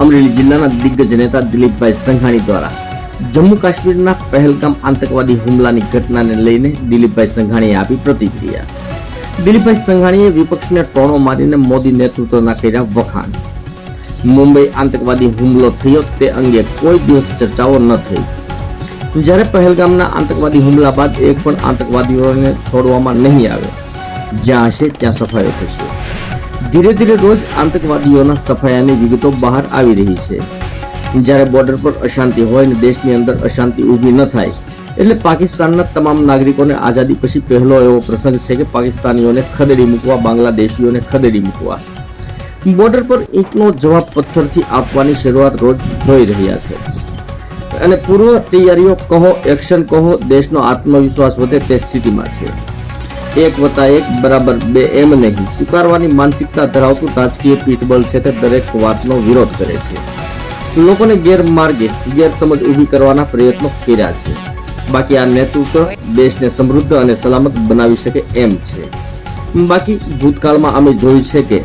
અમરેલી જિલ્લાના દિગ્ગજ નેતા દિલીપભાઈ સંઘાણી દ્વારા જમ્મુ કાશ્મીરના પહેલગામ આતંકવાદી હુમલાની ઘટનાને લઈને દિલીપભાઈ સંઘાણીએ આપી પ્રતિક્રિયા. દિલીપભાઈ સંઘાણીએ વિપક્ષને ટોણો મારીને મોદી નેતૃત્વના કર્યા વખાણ. મુંબઈ આતંકવાદી હુમલો થયો તે અંગે કોઈ દિવસ ચર્ચાઓ ન થઈ. જ્યારે પહેલગામના આતંકવાદી હુમલા બાદ એક પણ આતંકવાદીઓને છોડવામાં નહીં આવે, જ્યાં હશે ત્યાં સફાયો થશે. ધીરે ધીરે રોજ આતંકવાદીઓના સફાયાની વિગતો બહાર આવી રહી છે. જ્યારે બોર્ડર પર અશાંતિ હોય ને દેશની અંદર અશાંતિ ઊભી ન થાય, એટલે પાકિસ્તાનના તમામ નાગરિકોને આઝાદી પછી પહેલો એવો પ્રસંગ છે કે પાકિસ્તાનીઓને ખદેડી મૂકવા, બાંગ્લાદેશીઓને ખદેડી મૂકવા. બોર્ડર પર ઈંટનો જવાબ પથ્થરથી આપવાની શરૂઆત રોજ જોઈ રહ્યા છે. અને પૂર્વ તૈયારીઓ કહો એક્શન કહો, દેશનો આત્મવિશ્વાસ વધે તે સ્થિતિમાં છે. એક વત્તા એક બરાબર બે એમ નહીં સ્વીકારવાની માનસિકતા ધરાવતું રાજકીય પીઠબળ છે તે દરેક વાતનો વિરોધ કરે છે. લોકોને ગેરમાર્ગે ગેરસમજ ઊભી કરવાના પ્રયત્નો કર્યા છે. બાકી આ નેતૃત્વ દેશને સમૃદ્ધ અને સલામત બનાવી શકે એમ છે. બાકી ભૂતકાળમાં અમે જોયું છે કે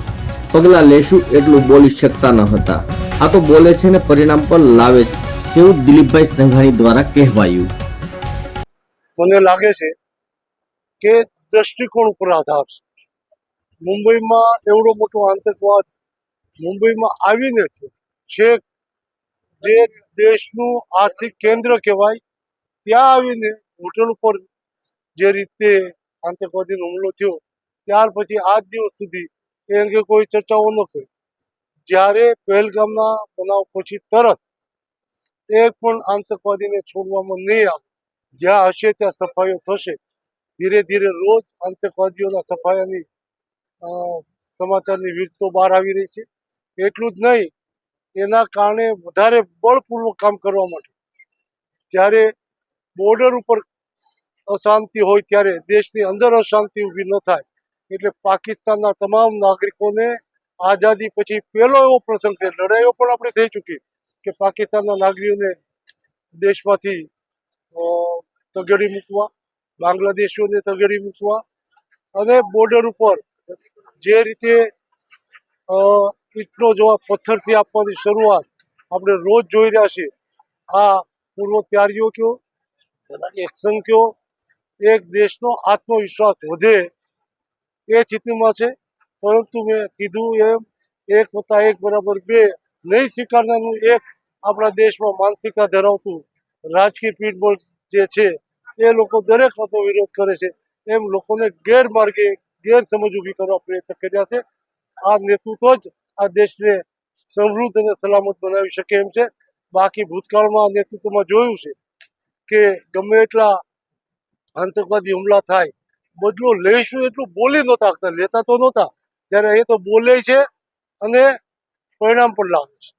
પગલાં લેશું એટલું બોલી શકતા ન હતા. આ તો બોલે છે ને પરિણામ પણ લાવે છે તેવું દિલીપભાઈ સંઘાણી દ્વારા કહેવાયું. મને લાગે છે કે દ્રષ્ટિકોણ ઉપર આધાર છે. મુંબઈમાં એવડો મોટો આતંકવાદ મુંબઈમાં આવીને છેક જે દેશનું આર્થિક કેન્દ્ર કહેવાય, ત્યાં આવીને હોટલ ઉપર જે રીતે આતંકવાદીનો હુમલો થયો, ત્યાર પછી આજ દિવસ સુધી એ અંગે કોઈ ચર્ચાઓ ન થઈ. જ્યારે પહેલગામના બનાવ પછી તરત એક પણ આતંકવાદીને છોડવામાં નહીં આવે, જ્યાં હશે ત્યાં સફાઈઓ થશે ધીરે ધીરે રોજ આતંકવાદીઓના સફાયાની સમાચારની વિગતો બહાર આવી રહી છે. એટલું જ નહીં, એના કારણે વધારે બળપૂર્વક કામ કરવા માટે જ્યારે બોર્ડર ઉપર અશાંતિ હોય ત્યારે દેશની અંદર અશાંતિ ઊભી ન થાય એટલે પાકિસ્તાનના તમામ નાગરિકોને આઝાદી પછી પહેલો એવો પ્રસંગ છે. લડાઈઓ પણ આપણે થઈ ચૂકી કે પાકિસ્તાનના નાગરિકોને દેશમાંથી તગડી મૂકવા બાંગ્લાદેશીઓને તગેડી મૂકવા અને બોર્ડર ઉપર જે રીતે ઈટનો જવાબ પથ્થરથી આપવાની શરૂઆત આપણે રોજ જોઈ રહ્યા છીએ, આ પૂર્વ તૈયારીઓ કયો એક્શન કયો, એક દેશનો આત્મવિશ્વાસ વધે એ સ્થિતિમાં છે. પરંતુ મેં કીધું એમ, એક વત્તા એક બરાબર બે નહીં સ્વીકારનારનું એક આપણા દેશમાં માનસિકતા ધરાવતું રાજકીય પીઠબળ જે છે એ લોકો દરેક વાતો વિરોધ કરે છે. એમ લોકોને ગેરમાર્ગે ગેરસમજ ઊભી કરવા પ્રયત્ન કર્યા છે. આ નેતૃત્વ જ આ દેશને સમૃદ્ધ અને સલામત બનાવી શકે એમ છે. બાકી ભૂતકાળમાં નેતૃત્વમાં જોયું છે કે ગમે એટલા આતંકવાદી હુમલા થાય, બદલો લઈશું એટલું બોલી નહોતા લેતા તો નહોતા. ત્યારે એ તો બોલે છે અને પરિણામ પણ લાવે છે.